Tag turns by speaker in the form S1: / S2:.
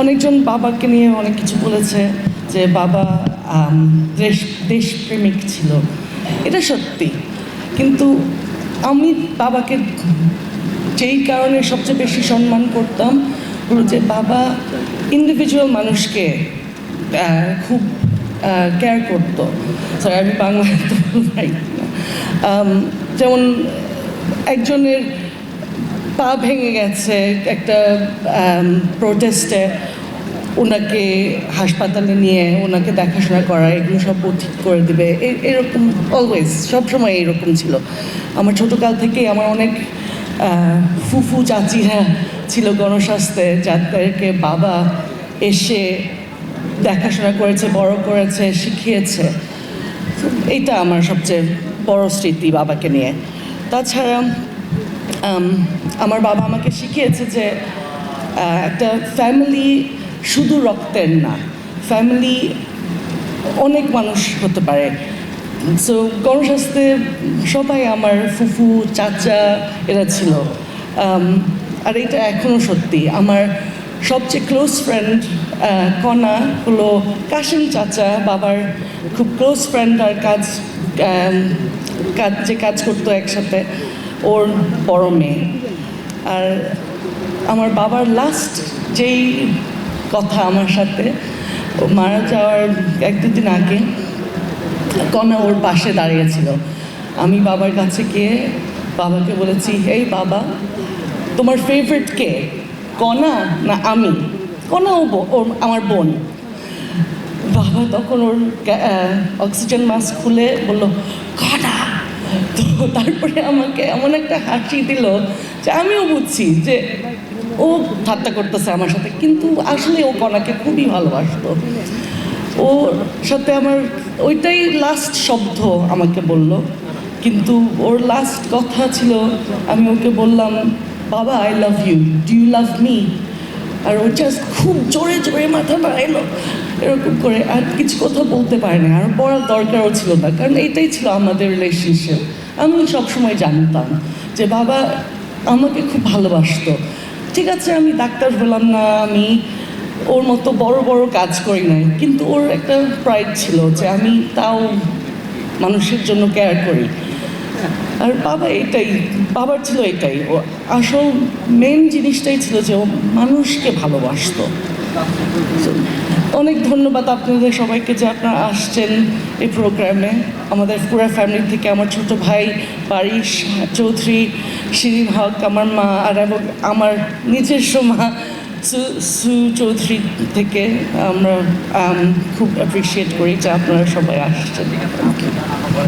S1: অনেকজন বাবাকে নিয়ে অনেক কিছু বলেছে যে বাবা দেশ, দেশপ্রেমিক ছিল। এটা সত্যি। কিন্তু আমি বাবাকে যেই কারণে সবচেয়ে বেশি সম্মান করতাম হলো যে বাবা ইন্ডিভিজুয়াল মানুষকে খুব কেয়ার করতো। সরি আমি বাংলায় যেমন একজনের পা ভেঙে গেছে একটা প্রোটেস্টে ওনাকে হাসপাতালে নিয়ে ওনাকে দেখাশোনা করা, এগুলো সব ও ঠিক করে দেবে। এরকম অলওয়েজ সবসময় এরকম ছিল। আমার ছোটোকাল থেকেই আমার অনেক ফুফু চাচিরা ছিল গণস্বাস্থ্যে, যাদেরকে বাবা এসে দেখাশোনা করেছে, বড় করেছে, শিখিয়েছে। এইটা আমার সবচেয়ে বড় স্মৃতি বাবাকে নিয়ে। তাছাড়া আমার বাবা আমাকে শিখিয়েছে যে একটা ফ্যামিলি শুধু রক্তের না ফ্যামিলি অনেক মানুষ হতে পারে। সো গণস্বাস্থ্যে সবাই আমার ফুফু, চাচা এরা ছিল। আর এটা এখনও সত্যি। আমার সবচেয়ে ক্লোজ ফ্রেন্ড কণা হলো কাশিম চাচা। বাবার খুব ক্লোজ ফ্রেন্ড আর কাজ কাজ, যে কাজ করতো একসাথে। ওর বড় মেয়ে। আর আমার বাবার লাস্ট যেই কথা আমার সাথে মারা যাওয়ার এক দুদিন আগে কণা ওর পাশে দাঁড়িয়েছিল। আমি বাবার কাছে গিয়ে বাবাকে বলেছি, এই বাবা, তোমার ফেভারিট কে? কণা না আমি? কণা ও আমার বোন। বাবা তখন ওর অক্সিজেন মাস্ক খুলে বলল কণা তো তারপরে আমাকে এমন একটা হাসি দিল যে আমিও বুঝছি যে ও ঠাট্টা করতেছে আমার সাথে, কিন্তু আসলে ও কণাকে খুবই ভালোবাসতো। ওর সাথে আমার ওইটাই লাস্ট শব্দ আমাকে বলল, কিন্তু ওর লাস্ট কথা ছিল, আমি ওকে বললাম, বাবা I love you do you love me আর ও জাস্ট খুব জোরে জোরে মাথা বাড়াইলো। এরকম করে আর কিছু কথা বলতে পারে না। আর বলার দরকারও ছিল না, কারণ এইটাই ছিল আমাদের রিলেশনশিপ আমি সবসময় জানতাম যে বাবা আমাকে খুব ভালোবাসতো। ঠিক আছে, আমি ডাক্তার হলাম না, আমি ওর মতো বড় বড় কাজ করি নাই। কিন্তু ওর একটা প্রাইড ছিল যে আমি তাও মানুষের জন্য কেয়ার করি। আর বাবা এটাই, বাবার ছিল এটাই। ও আসল মেন জিনিসটাই ছিল যে ও মানুষকে ভালোবাসতো। অনেক ধন্যবাদ আপনাদের সবাইকে যে আপনারা আসছেন এই প্রোগ্রামে আমাদের পুরা ফ্যামিলি থেকে আমার ছোট ভাই বারিশ চৌধুরী, শিরিন হক, আমার মা আর এবং আমার নিজস্ব মা সু সু চৌধুরী থেকে আমরা খুব অ্যাপ্রিসিয়েট করি যে আপনারা সবাই আসছেন।